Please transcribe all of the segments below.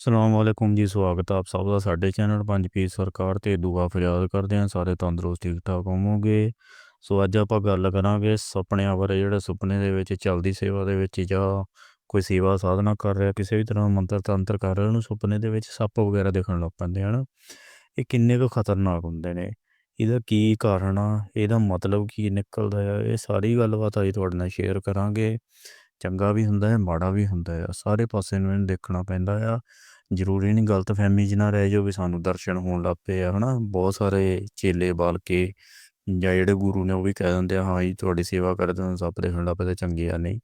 ਸਲਾਮ ਵਾਲੇਕੁਮ ਜੀ, ਸਵਾਗਤ ਹੈ ਆਪ ਸਭ ਦਾ ਸਾਡੇ ਚੈਨਲ ਪੰਜ ਪੀ ਸਰਕਾਰ ਤੇ ਦੁਆ ਫਰਿਆਦ ਕਰਦੇ ਹਾਂ, ਸਾਰੇ ਤੰਦਰੁਸਤ ਠੀਕ ਠਾਕ ਹੋਵੋਗੇ। ਸੋ ਅੱਜ ਆਪਾਂ ਗੱਲ ਕਰਾਂਗੇ ਸੁਪਨਿਆਂ ਬਾਰੇ, ਜਿਹੜੇ ਸੁਪਨੇ ਦੇ ਵਿੱਚ, ਚਲਦੀ ਸੇਵਾ ਦੇ ਵਿੱਚ ਜਾਂ ਕੋਈ ਸੇਵਾ ਸਾਧਨਾ ਕਰ ਰਿਹਾ, ਕਿਸੇ ਵੀ ਤਰ੍ਹਾਂ ਮੰਤਰ ਤੰਤਰ ਕਰ ਰਿਹਾ, ਉਹਨੂੰ ਸੁਪਨੇ ਦੇ ਵਿੱਚ ਸੱਪ ਵਗੈਰਾ ਦੇਖਣ ਲੱਗ ਪੈਂਦੇ ਹਨ। ਇਹ ਕਿੰਨੇ ਕੁ ਖਤਰਨਾਕ ਹੁੰਦੇ ਨੇ, ਇਹਦਾ ਕੀ ਕਾਰਨ ਆ, ਇਹਦਾ ਮਤਲਬ ਕੀ ਨਿਕਲਦਾ ਆ, ਇਹ ਸਾਰੀ ਗੱਲਬਾਤ ਅੱਜ ਤੁਹਾਡੇ ਨਾਲ ਸ਼ੇਅਰ ਕਰਾਂਗੇ। ਚੰਗਾ ਵੀ ਹੁੰਦਾ ਹੈ, ਮਾੜਾ ਵੀ ਹੁੰਦਾ ਹੈ, ਸਾਰੇ ਪਾਸੇ ਨੂੰ ਇਹਨੂੰ ਦੇਖਣਾ ਪੈਂਦਾ ਆ। ਜ਼ਰੂਰੀ ਨਹੀਂ ਗਲਤਫਹਿਮੀ 'ਚ ਨਾ ਰਹਿ ਜਾਓ ਵੀ ਸਾਨੂੰ ਦਰਸ਼ਨ ਹੋਣ ਲੱਗ ਪਏ ਆ, ਹਨਾ? ਬਹੁਤ ਸਾਰੇ ਚੇਲੇ ਬਾਲ ਕੇ ਜਾਂ ਜਿਹੜੇ ਗੁਰੂ ਨੇ ਉਹ ਵੀ ਕਹਿ ਦਿੰਦੇ ਆ, ਹਾਂ ਜੀ, ਤੁਹਾਡੀ ਸੇਵਾ ਕਰਦੇ ਹਾਂ ਸੱਪ ਦੇਖਣ ਲੱਗ ਪਏ ਤਾਂ ਚੰਗੇ ਆ, ਨਹੀਂ।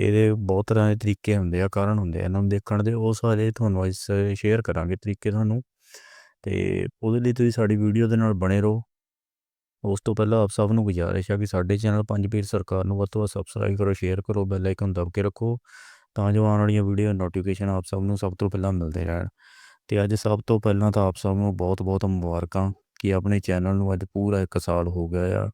ਇਹਦੇ ਬਹੁਤ ਤਰ੍ਹਾਂ ਦੇ ਤਰੀਕੇ ਹੁੰਦੇ ਆ, ਕਾਰਨ ਹੁੰਦੇ ਆ ਇਹਨਾਂ ਨੂੰ ਦੇਖਣ ਦੇ। ਉਹ ਸਾਰੇ ਤੁਹਾਨੂੰ ਅੱਜ ਸ਼ੇਅਰ ਕਰਾਂਗੇ ਤਰੀਕੇ ਤੁਹਾਨੂੰ। ਤੇ ਉਹਦੇ ਲਈ ਤੁਸੀਂ ਸਾਡੀ ਵੀਡੀਓ ਦੇ ਨਾਲ ਬਣੇ ਰਹੋ। ਉਸ ਤੋਂ ਪਹਿਲਾਂ ਆਪ ਸਭ ਨੂੰ ਗੁਜ਼ਾਰਿਸ਼ ਆ ਕਿ ਸਾਡੇ ਚੈਨਲ ਪੰਜ ਪੀਰ ਸਰਕਾਰ ਨੂੰ ਵੱਧ ਤੋਂ ਵੱਧ ਸਬਸਕ੍ਰਾਈਬ ਕਰੋ ਸ਼ੇਅਰ ਕਰੋ ਬੈਲ ਆਈਕਨ ਦਬ ਕੇ ਰੱਖੋ। ਤਾਂ ਜੋ ਆਉਣ ਵਾਲੀਆਂ ਵੀਡੀਓ ਨੋਟੀਫਿਕੇਸ਼ਨ ਆਪ ਸਭ ਨੂੰ ਸਭ ਤੋਂ ਪਹਿਲਾਂ ਮਿਲਦੇ ਰਹਿਣ। ਤੇ ਅੱਜ ਸਭ ਤੋਂ ਪਹਿਲਾਂ ਤਾਂ ਆਪ ਸਭ ਨੂੰ ਬਹੁਤ-ਬਹੁਤ ਮੁਬਾਰਕਾਂ ਕਿ ਆਪਣੇ ਚੈਨਲ ਨੂੰ ਅੱਜ ਪੂਰਾ 1 ਸਾਲ ਹੋ ਗਿਆ ਆ।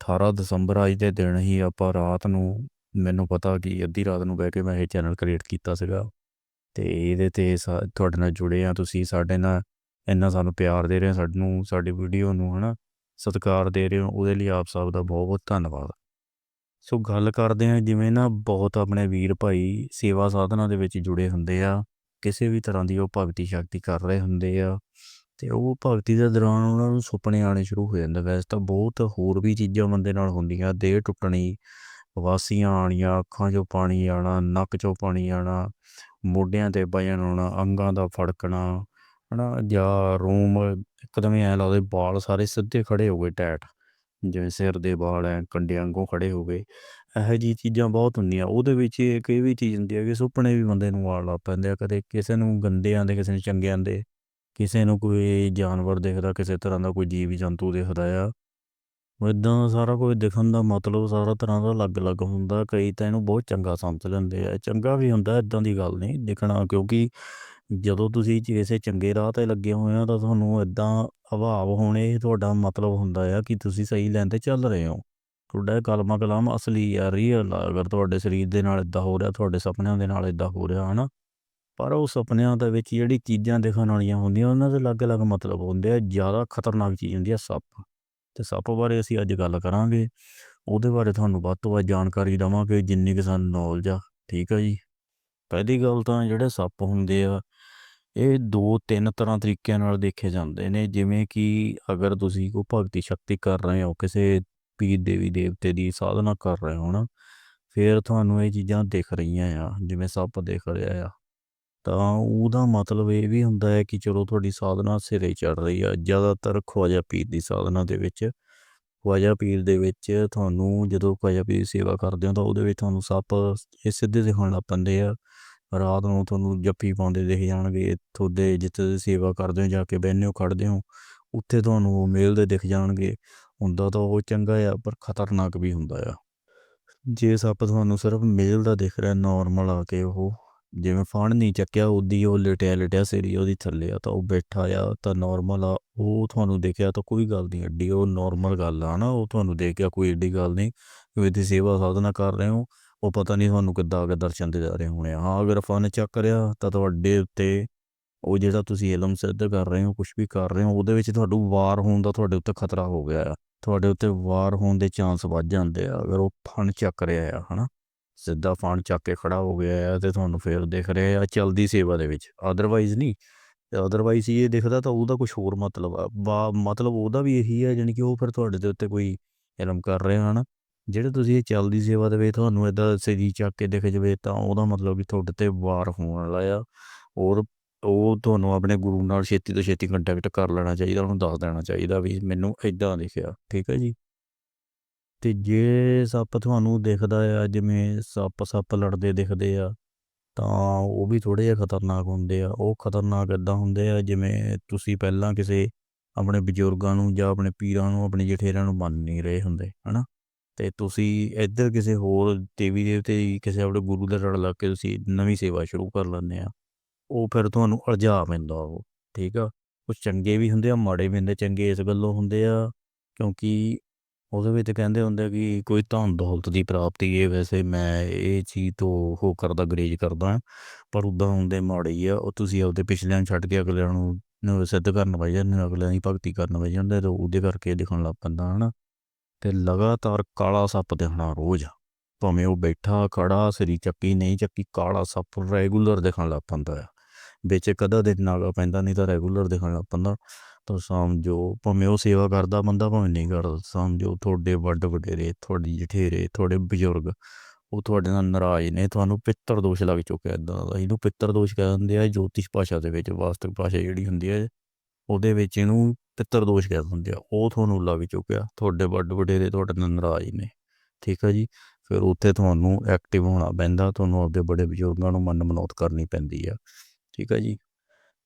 18 ਦਸੰਬਰ ਅੱਜ ਦੇ ਦਿਨ ਹੀ ਆਪਾਂ ਰਾਤ ਨੂੰ, ਮੈਨੂੰ ਪਤਾ ਕਿ ਅੱਧੀ ਰਾਤ ਨੂੰ ਬਹਿ ਕੇ ਮੈਂ ਇਹ ਚੈਨਲ ਕ੍ਰੀਏਟ ਕੀਤਾ ਸੀਗਾ। ਤੇ ਇਹਦੇ ਤੇ ਤੁਹਾਡੇ ਨਾਲ ਜੁੜੇ ਆ ਤੁਸੀਂ, ਸਾਡੇ ਨਾਲ ਇੰਨਾ ਸਾਨੂੰ ਪਿਆਰ ਦੇ ਰਹੇ ਹੋ, ਸਾਨੂੰ, ਸਾਡੀ ਵੀਡੀਓ ਨੂੰ ਹਨਾ ਸਤਿਕਾਰ ਦੇ ਰਹੇ ਹੋ, ਉਹਦੇ ਲਈ ਆਪ ਸਭ ਦਾ ਬਹੁਤ-ਬਹੁਤ ਧੰਨਵਾਦ। ਸੋ ਗੱਲ ਕਰਦੇ ਹਾਂ, ਜਿਵੇਂ ਨਾ ਬਹੁਤ ਆਪਣੇ ਵੀਰ ਭਾਈ ਸੇਵਾ ਸਾਧਨਾ ਦੇ ਵਿੱਚ ਜੁੜੇ ਹੁੰਦੇ ਆ, ਕਿਸੇ ਵੀ ਤਰ੍ਹਾਂ ਦੀ ਉਹ ਭਗਤੀ ਸ਼ਕਤੀ ਕਰ ਰਹੇ ਹੁੰਦੇ ਆ, ਤੇ ਉਹ ਭਗਤੀ ਦੇ ਦੌਰਾਨ ਉਹਨਾਂ ਨੂੰ ਸੁਪਨੇ ਆਣੇ ਸ਼ੁਰੂ ਹੋ ਜਾਂਦੇ ਵੈਸੇ ਤਾਂ ਬਹੁਤ ਹੋਰ ਵੀ ਚੀਜ਼ਾਂ ਬੰਦੇ ਨਾਲ ਹੁੰਦੀਆਂ, ਦੇਹ ਟੁੱਟਣੀ, ਵਾਸੀਆਂ ਆਣੀਆਂ ਅੱਖਾਂ 'ਚੋਂ ਪਾਣੀ ਆਣਾ ਨੱਕ 'ਚੋਂ ਪਾਣੀ ਆਣਾ ਮੋਢਿਆਂ ਤੇ ਵਜਨ ਆਉਣਾ, ਅੰਗਾਂ ਦਾ ਫੜਕਣਾ, ਹਨਾ, ਜਾਂ ਰੂਮ ਇੱਕਦਮ ਐ ਲੱਗਦਾ ਬਾਲ ਸਾਰੇ ਸਿੱਧੇ ਖੜੇ ਹੋ ਗਏ ਟੈਟ ਜਿਵੇਂ ਸਿਰ ਦੇ ਵਾਲ ਐ, ਕੰਡਿਆਂ ਵਾਂਗੂ ਖੜੇ ਹੋ ਗਏ, ਇਹੋ ਜਿਹੀ ਚੀਜ਼ਾਂ ਬਹੁਤ ਹੁੰਦੀਆਂ। ਉਹਦੇ ਵਿੱਚ ਇੱਕ ਇਹ ਵੀ ਚੀਜ਼ ਹੁੰਦੀ ਹੈ ਕਿ ਸੁਪਨੇ ਵੀ ਬੰਦੇ ਨੂੰ ਆਉਣ ਲੱਗ ਪੈਂਦੇ ਆ ਕਦੇ ਕਿਸੇ ਨੂੰ ਗੰਦੇ ਆਉਂਦੇ ਕਿਸੇ ਨੂੰ ਚੰਗੇ ਆਉਂਦੇ ਕਿਸੇ ਨੂੰ ਕੋਈ ਜਾਨਵਰ ਦਿਖਦਾ, ਕਿਸੇ ਤਰ੍ਹਾਂ ਦਾ ਕੋਈ ਜੀਵ ਜੰਤੂ ਦਿਖਦਾ ਆ। ਇਦਾਂ ਸਾਰਾ ਕੁਝ ਦਿਖਣ ਦਾ ਮਤਲਬ ਸਾਰਾ ਤਰ੍ਹਾਂ ਦਾ ਅਲੱਗ-ਅਲੱਗ ਹੁੰਦਾ। ਕਈ ਤਾਂ ਇਹਨੂੰ ਬਹੁਤ ਚੰਗਾ ਸਮਝ ਲੈਂਦੇ ਆ। ਚੰਗਾ ਵੀ ਹੁੰਦਾ ਇਦਾਂ ਦੀ ਗੱਲ ਨਹੀਂ। ਦਿਖਣਾ ਕਿਉਂਕਿ ਜਦੋਂ ਤੁਸੀਂ ਕਿਸੇ ਚੰਗੇ ਰਾਹ ਤੇ ਲੱਗੇ ਹੋਏ ਹੋ ਤਾਂ ਤੁਹਾਨੂੰ ਇਦਾਂ ਅਭਾਵ ਹੋਣੇ ਤੁਹਾਡਾ ਮਤਲਬ ਹੁੰਦਾ ਆ ਕਿ ਤੁਸੀਂ ਸਹੀ ਲੈਂਦੇ ਚੱਲ ਰਹੇ ਹੋ। ਤੁਹਾਡਾ ਕਲਮਾ ਕਲਾਮ ਅਸਲੀ ਆ ਰੀਅਲ ਅਗਰ ਤੁਹਾਡੇ ਸਰੀਰ ਦੇ ਨਾਲ ਇਦਾਂ ਹੋ ਰਿਹਾ, ਤੁਹਾਡੇ ਸੁਪਨਿਆਂ ਦੇ ਨਾਲ ਇਦਾਂ ਹੋ ਰਿਹਾ, ਹਨਾ। ਪਰ ਉਹ ਸੁਪਨਿਆਂ ਦੇ ਵਿੱਚ ਜਿਹੜੀ ਚੀਜ਼ਾਂ ਦਿਖਣ ਵਾਲੀਆਂ ਹੁੰਦੀਆਂ, ਉਹਨਾਂ ਦੇ ਅਲੱਗ-ਅਲੱਗ ਮਤਲਬ ਹੁੰਦੇ ਆ, ਜ਼ਿਆਦਾ ਖਤਰਨਾਕ ਚੀਜ਼ ਹੁੰਦੀ ਆ ਸੱਪ। ਤੇ ਸੱਪ ਬਾਰੇ ਅਸੀਂ ਅੱਜ ਗੱਲ ਕਰਾਂਗੇ, ਉਹਦੇ ਬਾਰੇ ਤੁਹਾਨੂੰ ਵੱਧ ਤੋਂ ਵੱਧ ਜਾਣਕਾਰੀ ਦਵਾਂਗੇ, ਜਿੰਨੀ ਕਿ ਸਾਨੂੰ ਨੌਲੇਜ ਆ, ਠੀਕ ਆ ਜੀ। ਪਹਿਲੀ ਗੱਲ ਤਾਂ ਜਿਹੜੇ ਸੱਪ ਹੁੰਦੇ ਆ ਇਹ ਦੋ ਤਿੰਨ ਤਰ੍ਹਾਂ ਤਰੀਕਿਆਂ ਨਾਲ ਦੇਖੇ ਜਾਂਦੇ ਨੇ, ਜਿਵੇਂ ਕਿ ਅਗਰ ਤੁਸੀਂ ਕੋਈ ਭਗਤੀ ਸ਼ਕਤੀ ਕਰ ਰਹੇ ਹੋ, ਕਿਸੇ ਪੀਰ ਦੇਵੀ ਦੇਵਤੇ ਦੀ ਸਾਧਨਾ ਕਰ ਰਹੇ ਹੋ ਨਾ, ਫਿਰ ਤੁਹਾਨੂੰ ਇਹ ਚੀਜ਼ਾਂ ਦਿਖ ਰਹੀਆਂ ਆ, ਜਿਵੇਂ ਸੱਪ ਦਿਖ ਰਿਹਾ ਆ। ਤਾਂ ਉਹਦਾ ਮਤਲਬ ਇਹ ਵੀ ਹੁੰਦਾ ਹੈ ਕਿ ਚਲੋ ਤੁਹਾਡੀ ਸਾਧਨਾ ਸਿਰੇ ਚੜ ਰਹੀ ਆ, ਜ਼ਿਆਦਾਤਰ ਖਵਾਜਾ ਪੀਰ ਦੀ ਸਾਧਨਾ ਦੇ ਵਿੱਚ। ਖਵਾਜਾ ਪੀਰ ਦੇ ਵਿੱਚ ਤੁਹਾਨੂੰ ਜਦੋਂ ਖਵਾਜਾ ਪੀਰ ਸੇਵਾ ਕਰਦੇ ਹੋ, ਤਾਂ ਉਹਦੇ ਵਿੱਚ ਤੁਹਾਨੂੰ ਸੱਪ ਇਹ ਸਿੱਧੇ ਦਿਖਣ ਲੱਗ ਪੈਂਦੇ ਆ। ਰਾਤ ਨੂੰ ਤੁਹਾਨੂੰ ਜੱਫੀ ਪਾਉਂਦੇ ਦਿਖ ਜਾਣਗੇ ਤੁਹਾਡੇ ਜਿੱਥੇ ਤੁਸੀਂ ਸੇਵਾ ਕਰਦੇ ਹੋ, ਜਾ ਕੇ ਬਹਿੰਦੇ ਹੋ ਖੜਦੇ ਹੋ, ਉੱਥੇ ਤੁਹਾਨੂੰ ਉਹ ਮੇਲ ਦੇ ਦਿਖ ਜਾਣਗੇ। ਹੁੰਦਾ ਤਾਂ ਉਹ ਚੰਗਾ ਆ, ਪਰ ਖਤਰਨਾਕ ਵੀ ਹੁੰਦਾ ਆ। ਜੇ ਸੱਪ ਤੁਹਾਨੂੰ ਸਿਰਫ ਮੇਲ ਦਾ ਦਿਖ ਰਿਹਾ ਨਾਰਮਲ ਆ ਕੇ ਉਹ, ਜਿਵੇਂ ਫਣ ਨਹੀਂ ਚੱਕਿਆ ਉਦੀ ਉਹ ਲਟਿਆ ਲਟਿਆ ਸੇਰੀ ਉਹਦੀ ਥੱਲੇ ਆ, ਤਾਂ ਉਹ ਬੈਠਾ ਆ, ਤਾਂ ਨਾਰਮਲ ਆ, ਉਹ ਤੁਹਾਨੂੰ ਦੇਖਿਆ ਤਾਂ ਕੋਈ ਗੱਲ ਨਹੀਂ, ਐਡੀ ਉਹ ਨਾਰਮਲ ਗੱਲ ਆ ਨਾ, ਉਹ ਤੁਹਾਨੂੰ ਦੇਖਿਆ ਕੋਈ ਐਡੀ ਗੱਲ ਨਹੀਂ ਕਿ ਤੁਸੀਂ ਸੇਵਾ ਸਾਧਨਾ ਕਰ ਰਹੇ ਹੋ ਉਹ ਪਤਾ ਨਹੀਂ ਤੁਹਾਨੂੰ ਕਿੱਦਾਂ ਅਗਰ ਦਰਸ਼ਨ ਦੇ ਜਾ ਰਹੇ ਹੋਣੇ ਹਾਂ, ਅਗਰ ਫਨ ਚੱਕ ਰਿਹਾ ਤਾਂ ਤੁਹਾਡੇ ਉੱਤੇ ਉਹ ਜਿਹੜਾ ਤੁਸੀਂ ਇਲਮ ਸਿੱਧ ਕਰ ਰਹੇ ਹੋ ਕੁਝ ਵੀ ਕਰ ਰਹੇ ਹੋ, ਉਹਦੇ ਵਿੱਚ ਤੁਹਾਨੂੰ ਵਾਰ ਹੋਣ ਦਾ ਤੁਹਾਡੇ ਉੱਤੇ ਖਤਰਾ ਹੋ ਗਿਆ ਆ। ਤੁਹਾਡੇ ਉੱਤੇ ਵਾਰ ਹੋਣ ਦੇ ਚਾਂਸ ਵੱਧ ਜਾਂਦੇ ਆ। ਅਗਰ ਉਹ ਫਣ ਚੱਕ ਰਿਹਾ ਆ, ਹਨਾ? ਸਿੱਧਾ ਫਣ ਚੱਕ ਕੇ ਖੜਾ ਹੋ ਗਿਆ ਆ ਤੇ ਤੁਹਾਨੂੰ ਫੇਰ ਦਿਖ ਰਿਹਾ ਆ ਚਲਦੀ ਸੇਵਾ ਦੇ ਵਿੱਚ। ਅਦਰਵਾਈਜ਼ ਨਹੀਂ ਅਦਰਵਾਈਜ਼ ਇਹ ਦਿਖਦਾ ਤਾਂ ਉਹਦਾ ਕੁਝ ਹੋਰ ਮਤਲਬ ਆ। ਮਤਲਬ ਉਹਦਾ ਵੀ ਇਹੀ ਹੈ ਜਾਨੀ ਕਿ ਉਹ ਫਿਰ ਤੁਹਾਡੇ ਦੇ ਉੱਤੇ ਕੋਈ ਇਲਮ ਕਰ ਰਿਹਾ, ਹਨਾ? ਜਿਹੜੇ ਤੁਸੀਂ ਇਹ ਚੱਲਦੀ ਸੇਵਾ ਦੇ ਵਿੱਚ ਤੁਹਾਨੂੰ ਇਦਾਂ ਸਰੀ ਚੱਕ ਕੇ ਦਿਖ ਜਵੇ ਤਾਂ ਉਹਦਾ ਮਤਲਬ ਕਿ ਤੁਹਾਡੇ ਤੇ ਵਾਰ ਹੋਣ ਵਾਲਾ ਆ। ਔਰ ਉਹ ਤੁਹਾਨੂੰ ਆਪਣੇ ਗੁਰੂ ਨਾਲ ਛੇਤੀ ਤੋਂ ਛੇਤੀ ਕੰਟੈਕਟ ਕਰ ਲੈਣਾ ਚਾਹੀਦਾ, ਉਹਨੂੰ ਦੱਸ ਦੇਣਾ ਚਾਹੀਦਾ ਵੀ ਮੈਨੂੰ ਇਦਾਂ ਲਿਖਿਆ ਠੀਕ ਹੈ ਜੀ? ਤੇ ਜੇ ਸੱਪ ਤੁਹਾਨੂੰ ਦਿਖਦਾ ਆ, ਜਿਵੇਂ ਸੱਪ ਸੱਪ ਲੜਦੇ ਦਿਖਦੇ ਆ, ਤਾਂ ਉਹ ਵੀ ਥੋੜੇ ਜਿਹਾ ਖਤਰਨਾਕ ਹੁੰਦੇ ਆ। ਉਹ ਖਤਰਨਾਕ ਇਦਾਂ ਹੁੰਦੇ ਆ ਜਿਵੇਂ ਤੁਸੀਂ ਪਹਿਲਾਂ ਕਿਸੇ ਆਪਣੇ ਬਜ਼ੁਰਗਾਂ ਨੂੰ ਜਾਂ ਆਪਣੇ ਪੀਰਾਂ ਨੂੰ, ਆਪਣੇ ਜਠੇਰਿਆਂ ਨੂੰ ਮੰਨ ਨਹੀਂ ਰਹੇ ਹੁੰਦੇ, ਹਨਾ? ਤੇ ਤੁਸੀਂ ਇੱਧਰ ਕਿਸੇ ਹੋਰ ਦੇਵੀ ਦੇਵਤੇ ਕਿਸੇ ਆਪਣੇ ਗੁਰੂ ਦਾ ਲੜ ਲੱਗ ਕੇ ਤੁਸੀਂ ਨਵੀਂ ਸੇਵਾ ਸ਼ੁਰੂ ਕਰ ਲੈਂਦੇ ਆ। ਉਹ ਫਿਰ ਤੁਹਾਨੂੰ ਅਲਝਾ ਪੈਂਦਾ ਉਹ, ਠੀਕ ਆ? ਕੁਝ ਚੰਗੇ ਵੀ ਹੁੰਦੇ ਆ, ਮਾੜੇ ਵੀ ਹੁੰਦੇ ਚੰਗੇ ਇਸ ਗੱਲੋਂ ਹੁੰਦੇ ਆ, ਕਿਉਂਕਿ ਉਹਦੇ ਵਿੱਚ ਕਹਿੰਦੇ ਹੁੰਦੇ ਕਿ ਕੋਈ ਧਨ ਦੌਲਤ ਦੀ ਪ੍ਰਾਪਤੀ ਹੈ ਵੈਸੇ ਮੈਂ ਇਹ ਚੀਜ਼ ਤੋਂ ਹੋ ਕਰਦਾ, ਗਰੇਜ ਕਰਦਾ ਪਰ ਉਦਾਂ ਹੁੰਦੇ ਮਾੜੇ ਹੀ ਆ, ਉਹ ਤੁਸੀਂ ਆਪਦੇ ਪਿਛਲਿਆਂ ਨੂੰ ਛੱਡ ਕੇ ਅਗਲਿਆਂ ਨੂੰ ਸਿੱਧ ਕਰਨ ਵਜ ਜਾਂਦੇ ਅਗਲਿਆਂ ਦੀ ਭਗਤੀ ਕਰਨ ਵਜ ਜਾਂਦੇ ਤੇ ਉਹਦੇ ਕਰਕੇ ਦਿਖਣ ਲੱਗ ਪੈਂਦਾ, ਹਨਾ? ਤੇ ਲਗਾਤਾਰ ਕਾਲਾ ਸੱਪ ਦਿਖਣਾ ਰੋਜ਼ ਭਾਵੇਂ ਉਹ ਬੈਠਾ ਖੜਾ ਸਰੀ ਚੱਕੀ, ਨਹੀਂ ਚੱਕੀ, ਕਾਲਾ ਸੱਪ ਰੈਗੂਲਰ ਦਿਖਣ ਲੱਗ ਪੈਂਦਾ ਆ। ਵਿੱਚ ਕਦਾ ਦਿਨ ਨਾਗਾ ਪੈਂਦਾ, ਨਹੀਂ ਤਾਂ ਰੈਗੂਲਰ ਦਿਖਣ ਲੱਗ ਪੈਂਦਾ। ਤਾਂ ਸਮਝੋ, ਭਾਵੇਂ ਉਹ ਸੇਵਾ ਕਰਦਾ ਬੰਦਾ, ਭਾਵੇਂ ਨਹੀਂ ਕਰਦਾ, ਸਮਝੋ ਤੁਹਾਡੇ ਵੱਡ ਵਡੇਰੇ, ਤੁਹਾਡੀ ਜਠੇਰੇ, ਤੁਹਾਡੇ ਬਜ਼ੁਰਗ, ਉਹ ਤੁਹਾਡੇ ਨਾਲ ਨਾਰਾਜ਼ ਨੇ, ਤੁਹਾਨੂੰ ਪਿੱਤਰ ਦੋਸ਼ ਲੱਗ ਚੁੱਕਿਆ ਇਦਾਂ ਦਾ। ਇਹਨੂੰ ਪਿੱਤਰ ਦੋਸ਼ ਕਹਿੰਦੇ ਆ, ਜੋਤਿਸ਼ ਭਾਸ਼ਾ ਦੇ ਵਿੱਚ, ਵਾਸਤਵ ਭਾਸ਼ਾ ਜਿਹੜੀ ਹੁੰਦੀ ਹੈ ਉਹਦੇ ਵਿੱਚ ਇਹਨੂੰ ਪਿੱਤਰ ਦੋਸ਼ ਕਹਿ ਦਿੰਦੇ ਆ। ਉਹ ਤੁਹਾਨੂੰ ਲੱਗ ਚੁੱਕਿਆ। ਤੁਹਾਡੇ ਵੱਡ ਵਡੇਰੇ ਤੁਹਾਡੇ ਨਾਲ ਨਾਰਾਜ਼ ਨੇ। ਠੀਕ ਹੈ ਜੀ? ਫਿਰ ਉੱਥੇ ਤੁਹਾਨੂੰ ਐਕਟਿਵ ਹੋਣਾ ਪੈਂਦਾ। ਤੁਹਾਨੂੰ ਆਪਦੇ ਬੜੇ ਬਜ਼ੁਰਗਾਂ ਨੂੰ ਮਨ ਮਨੋਤ ਕਰਨੀ ਪੈਂਦੀ ਆ। ਠੀਕ ਹੈ ਜੀ?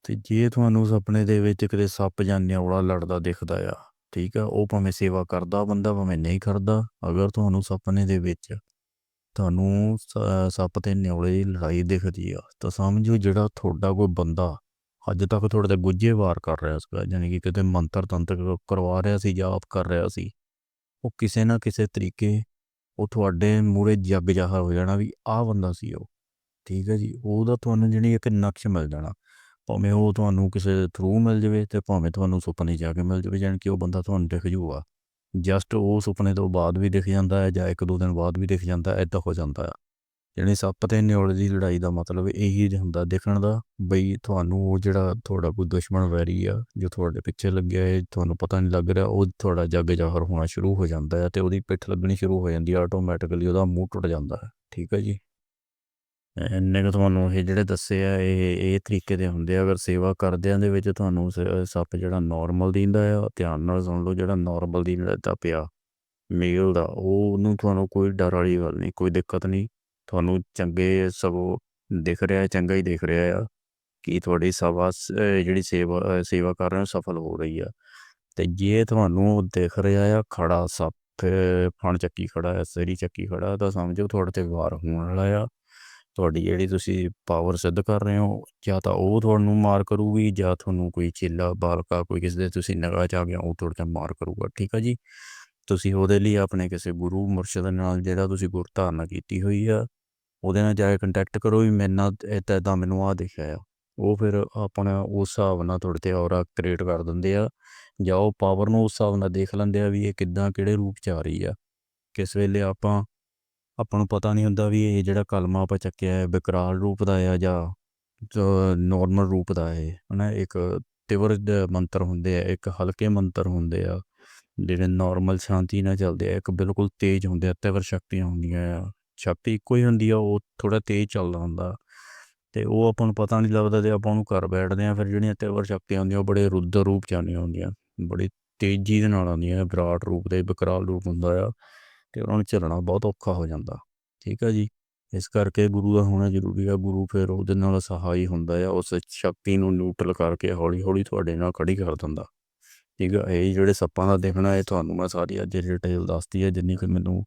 ਤੇ ਜੇ ਤੁਹਾਨੂੰ ਸੁਪਨੇ ਦੇ ਵਿੱਚ ਕਿਤੇ ਸੱਪ ਜਾਂ ਨਿਉਲਾ ਲੜਦਾ ਦਿਖਦਾ ਆ, ਠੀਕ ਆ, ਉਹ ਭਾਵੇਂ ਸੇਵਾ ਕਰਦਾ ਬੰਦਾ, ਭਾਵੇਂ ਨਹੀਂ ਕਰਦਾ, ਅਗਰ ਤੁਹਾਨੂੰ ਸੁਪਨੇ ਦੇ ਵਿੱਚ ਤੁਹਾਨੂੰ ਸੱਪ ਤੇ ਨਿਉਲੇ ਦੀ ਲੜਾਈ ਦਿਖਦੀ ਆ, ਤਾਂ ਸਮਝੋ ਜਿਹੜਾ ਤੁਹਾਡਾ ਕੋਈ ਬੰਦਾ ਅੱਜ ਤੱਕ ਤੁਹਾਡੇ ਤੇ ਗੁੱਝੇ ਵਾਰ ਕਰ ਰਿਹਾ ਸੀਗਾ ਯਾਨੀ ਕਿ ਕਿਤੇ ਮੰਤਰ ਤੰਤਰ ਕਰਵਾ ਰਿਹਾ ਸੀ ਜਾਂ ਆਪ ਕਰ ਰਿਹਾ ਸੀ। ਉਹ ਕਿਸੇ ਨਾ ਕਿਸੇ ਤਰੀਕੇ ਉਹ ਤੁਹਾਡੇ ਮੂਰੇ ਜੱਗ ਜਾਹਰ ਹੋ ਜਾਣਾ ਵੀ ਆਹ ਬੰਦਾ ਸੀ ਉਹ। ਠੀਕ ਹੈ ਜੀ, ਉਹਦਾ ਤੁਹਾਨੂੰ ਜਿਹੜੀ ਇੱਕ ਨਕਸ਼ ਮਿਲ ਜਾਣਾ। ਭਾਵੇਂ ਉਹ ਤੁਹਾਨੂੰ ਕਿਸੇ ਥਰੂ ਮਿਲ ਜਾਵੇ ਤੇ ਭਾਵੇਂ ਤੁਹਾਨੂੰ ਸੁਪਨੇ ਜਾ ਕੇ ਮਿਲ ਜਾਵੇ, ਜਾਣੀ ਕਿ ਉਹ ਬੰਦਾ ਤੁਹਾਨੂੰ ਦਿਖ ਜੂਗਾ। ਜਸਟ ਉਹ ਸੁਪਨੇ ਤੋਂ ਬਾਅਦ ਵੀ ਦਿਖ ਜਾਂਦਾ ਹੈ ਜਾਂ ਇੱਕ ਦੋ ਦਿਨ ਬਾਅਦ ਵੀ ਦਿਖ ਜਾਂਦਾ ਐਦਾਂ ਹੋ ਜਾਂਦਾ ਆ ਜਿਹੜੀ ਸੱਪ ਤੇ ਨਿਉਲੇ ਦੀ ਲੜਾਈ ਦਾ ਮਤਲਬ ਇਹੀ ਹੁੰਦਾ ਦੇਖਣ ਦਾ, ਬਈ ਤੁਹਾਨੂੰ ਉਹ ਜਿਹੜਾ ਤੁਹਾਡਾ ਕੋਈ ਦੁਸ਼ਮਣ ਵੈਰੀ ਆ, ਜੋ ਤੁਹਾਡੇ ਪਿੱਛੇ ਲੱਗਿਆ ਹੈ ਤੁਹਾਨੂੰ ਪਤਾ ਨਹੀਂ ਲੱਗ ਰਿਹਾ, ਉਹ ਤੁਹਾਡਾ ਜੱਗ ਜਾਹਰ ਹੋਣਾ ਸ਼ੁਰੂ ਹੋ ਜਾਂਦਾ ਹੈ ਤੇ ਉਹਦੀ ਪਿੱਠ ਲੱਗਣੀ ਸ਼ੁਰੂ ਹੋ ਜਾਂਦੀ ਹੈ ਆਟੋਮੈਟਿਕਲੀ ਉਹਦਾ ਮੂੰਹ ਟੁੱਟ ਜਾਂਦਾ ਹੈ, ਠੀਕ ਹੈ ਜੀ? ਇੰਨੇ ਕੁ ਤੁਹਾਨੂੰ ਇਹ ਜਿਹੜੇ ਦੱਸੇ ਆ, ਇਹ ਇਹ ਤਰੀਕੇ ਦੇ ਹੁੰਦੇ ਆ, ਅਗਰ ਸੇਵਾ ਕਰਦਿਆਂ ਦੇ ਵਿੱਚ ਤੁਹਾਨੂੰ ਸ- ਸੱਪ ਜਿਹੜਾ ਨਾਰਮਲ ਦਿੰਦਾ ਆ, ਧਿਆਨ ਨਾਲ ਸੁਣ ਲਓ ਜਿਹੜਾ ਨਾਰਮਲ ਦਿੰਦਾ ਪਿਆ ਮੇਲ ਦਾ ਉਹ ਉਹਨੂੰ ਤੁਹਾਨੂੰ ਕੋਈ ਡਰ ਵਾਲੀ ਗੱਲ ਨਹੀਂ, ਕੋਈ ਦਿੱਕਤ ਨਹੀਂ ਤੁਹਾਨੂੰ ਚੰਗੇ ਸਗੋਂ ਦਿਖ ਰਿਹਾ ਚੰਗਾ ਹੀ ਦਿਖ ਰਿਹਾ ਆ ਕਿ ਤੁਹਾਡੀ ਸੇਵਾ ਜਿਹੜੀ ਸੇਵਾ ਸੇਵਾ ਕਰ ਰਹੇ ਹੋ, ਸਫਲ ਹੋ ਰਹੀ ਆ ਤੇ ਜੇ ਤੁਹਾਨੂੰ ਦਿਖ ਰਿਹਾ ਆ ਖੜਾ ਸੱਪ ਫਣ ਚੱਕੀ ਖੜਾ ਹੈ, ਸਰੀ ਚੱਕੀ ਖੜਾ ਤਾਂ ਸਮਝੋ ਤੁਹਾਡੇ ਤੇ ਵਾਰ ਹੋਣ ਵਾਲਾ ਆ। ਤੁਹਾਡੀ ਜਿਹੜੀ ਤੁਸੀਂ ਪਾਵਰ ਸਿੱਧ ਕਰ ਰਹੇ ਹੋ, ਜਾਂ ਤਾਂ ਉਹ ਤੁਹਾਨੂੰ ਮਾਰ ਕਰੂਗੀ, ਜਾਂ ਤੁਹਾਨੂੰ ਕੋਈ ਚੇਲਾ, ਬਾਲਕਾ, ਕੋਈ ਕਿਸੇ ਦੇ ਤੁਸੀਂ ਨਿਗਾਹ ਚ ਆ ਗਿਆ ਉਹ ਤੁਹਾਡੇ ਤੇ ਮਾਰ ਕਰੂਗਾ, ਠੀਕ ਆ ਜੀ? ਤੁਸੀਂ ਉਹਦੇ ਲਈ ਆਪਣੇ ਕਿਸੇ ਗੁਰੂ ਮੁਰਸ਼ਿਦ ਨਾਲ ਜਿਹੜਾ ਤੁਸੀਂ ਗੁਰ ਧਾਰਨਾ ਕੀਤੀ ਹੋਈ ਆ, ਉਹਦੇ ਨਾਲ ਜਾ ਕੇ ਕੰਟੈਕਟ ਕਰੋ ਵੀ ਮੇਰੇ ਨਾਲ ਇੱਦਾਂ ਇੱਦਾਂ ਮੈਨੂੰ ਆ ਦਿਖਿਆ ਆ। ਉਹ ਫਿਰ ਆਪਣਾ ਉਸ ਹਿਸਾਬ ਨਾਲ ਤੁਹਾਡੇ ਤੇ ਔਰਾ ਕ੍ਰੀਏਟ ਕਰ ਦਿੰਦੇ ਆ, ਜਾਂ ਉਹ ਪਾਵਰ ਨੂੰ ਉਸ ਹਿਸਾਬ ਨਾਲ ਦੇਖ ਲੈਂਦੇ ਆ ਵੀ ਇਹ ਕਿੱਦਾਂ ਕਿਹੜੇ ਰੂਪ ਚ ਆ ਰਹੀ ਆ। ਕਿਸ ਵੇਲੇ ਆਪਾਂ ਆਪਾਂ ਨੂੰ ਪਤਾ ਨਹੀਂ ਹੁੰਦਾ ਵੀ ਇਹ ਜਿਹੜਾ ਕਲਮਾ ਆਪਾਂ ਚੱਕਿਆ ਹੈ ਵਿਕਰਾਲ ਰੂਪ ਦਾ ਆ ਜਾਂ ਨਾਰਮਲ ਰੂਪ ਦਾ ਹੈ ਹਨਾ, ਇੱਕ ਤਿਵਰ ਮੰਤਰ ਹੁੰਦੇ ਆ, ਇੱਕ ਹਲਕੇ ਮੰਤਰ ਹੁੰਦੇ ਆ। ਜਿਹੜੇ ਨਾਰਮਲ ਸ਼ਾਂਤੀ ਨਾਲ ਚੱਲਦੇ ਆ, ਇੱਕ ਬਿਲਕੁਲ ਤੇਜ਼ ਹੁੰਦੇ ਆ, ਤਿਵਰ ਸ਼ਕਤੀਆਂ ਹੁੰਦੀਆਂ ਆ, ਸ਼ਕਤੀ ਇੱਕੋ ਹੀ ਹੁੰਦੀ ਆ, ਉਹ ਥੋੜਾ ਤੇਜ਼ ਚੱਲਦਾ ਹੁੰਦਾ। ਤੇ ਉਹ ਆਪਾਂ ਨੂੰ ਪਤਾ ਨਹੀਂ ਲੱਗਦਾ ਤੇ ਆਪਾਂ ਉਹਨੂੰ ਕਰ ਬੈਠਦੇ ਆ, ਫਿਰ ਜਿਹੜੀਆਂ ਤਿਵਰ ਸ਼ਕਤੀਆਂ ਹੁੰਦੀਆਂ, ਉਹ ਬੜੇ ਰੁੱਦਰ ਰੂਪ ਚ ਆਉਂਦੀਆਂ ਹੁੰਦੀਆਂ, ਬੜੀ ਤੇਜ਼ੀ ਦੇ ਨਾਲ ਆਉਂਦੀਆਂ, ਵਿਰਾਟ ਰੂਪ ਦੇ, ਵਿਕਰਾਲ ਰੂਪ ਹੁੰਦਾ ਆ, ਤੇ ਉਹਨਾਂ ਨੂੰ ਚੱਲਣਾ ਬਹੁਤ ਔਖਾ ਹੋ ਜਾਂਦਾ। ਠੀਕ ਆ ਜੀ? ਇਸ ਕਰਕੇ ਗੁਰੂ ਦਾ ਹੋਣਾ ਜ਼ਰੂਰੀ ਆ, ਗੁਰੂ ਫਿਰ ਉਹਦੇ ਨਾਲ ਸਹਾਈ ਹੁੰਦਾ ਆ, ਉਸ ਸ਼ਕਤੀ ਨੂੰ ਨਿਊਟਰਲ ਕਰਕੇ ਹੌਲੀ ਹੌਲੀ ਤੁਹਾਡੇ ਨਾਲ ਖੜੀ ਕਰ ਦਿੰਦਾ। ਠੀਕ ਆ, ਇਹ ਜਿਹੜੇ ਸੱਪਾਂ ਦਾ ਦੇਖਣਾ, ਇਹ ਤੁਹਾਨੂੰ ਮੈਂ ਸਾਰੀ ਅੱਜ ਡਿਟੇਲ ਦੱਸਤੀ ਹੈ ਜਿੰਨੀ ਕਿ ਮੈਨੂੰ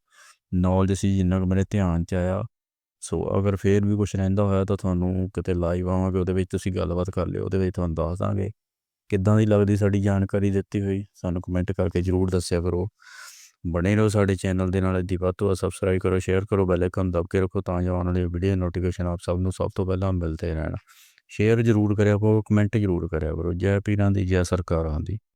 ਨੌਲੇਜ ਸੀ, ਜਿੰਨਾ ਕਿ ਮੇਰੇ ਧਿਆਨ ਚ ਆਇਆ। ਸੋ ਅਗਰ ਫੇਰ ਵੀ ਕੁਝ ਰਹਿੰਦਾ ਹੋਇਆ, ਤਾਂ ਤੁਹਾਨੂੰ ਕਿਤੇ ਲਾਈਵ ਆਵਾਂਗੇ, ਉਹਦੇ ਵਿੱਚ ਤੁਸੀਂ ਗੱਲਬਾਤ ਕਰ ਲਿਓ, ਉਹਦੇ ਵਿੱਚ ਤੁਹਾਨੂੰ ਦੱਸ ਦਾਂਗੇ। ਕਿੱਦਾਂ ਦੀ ਲੱਗਦੀ ਸਾਡੀ ਜਾਣਕਾਰੀ ਦਿੱਤੀ ਹੋਈ, ਸਾਨੂੰ ਕਮੈਂਟ ਕਰਕੇ ਜਰੂਰ ਦੱਸਿਆ ਕਰੋ। ਬਣੇ ਰਹੋ ਸਾਡੇ ਚੈਨਲ ਦੇ ਨਾਲ ਦੀ ਵੱਧ ਤੋਂ ਵੱਧ ਸਬਸਕ੍ਰਾਈਬ ਕਰੋ ਸ਼ੇਅਰ ਕਰੋ ਬੈਲ ਆਈਕਨ ਦਬ ਕੇ ਰੱਖੋ, ਤਾਂ ਜੋ ਆਉਣ ਵਾਲੀ ਵੀਡੀਓ ਨੋਟੀਫਿਕੇਸ਼ਨ ਆਪ ਸਭ ਨੂੰ ਸਭ ਤੋਂ ਪਹਿਲਾਂ ਮਿਲਦੇ ਰਹਿਣ। ਸ਼ੇਅਰ ਜਰੂਰ ਕਰਿਆ ਕਰੋ ਕਮੈਂਟ ਜਰੂਰ ਕਰਿਆ ਕਰੋ। ਜੈ ਪੀਰਾਂ ਦੀ, ਜੈ ਸਰਕਾਰਾਂ ਦੀ।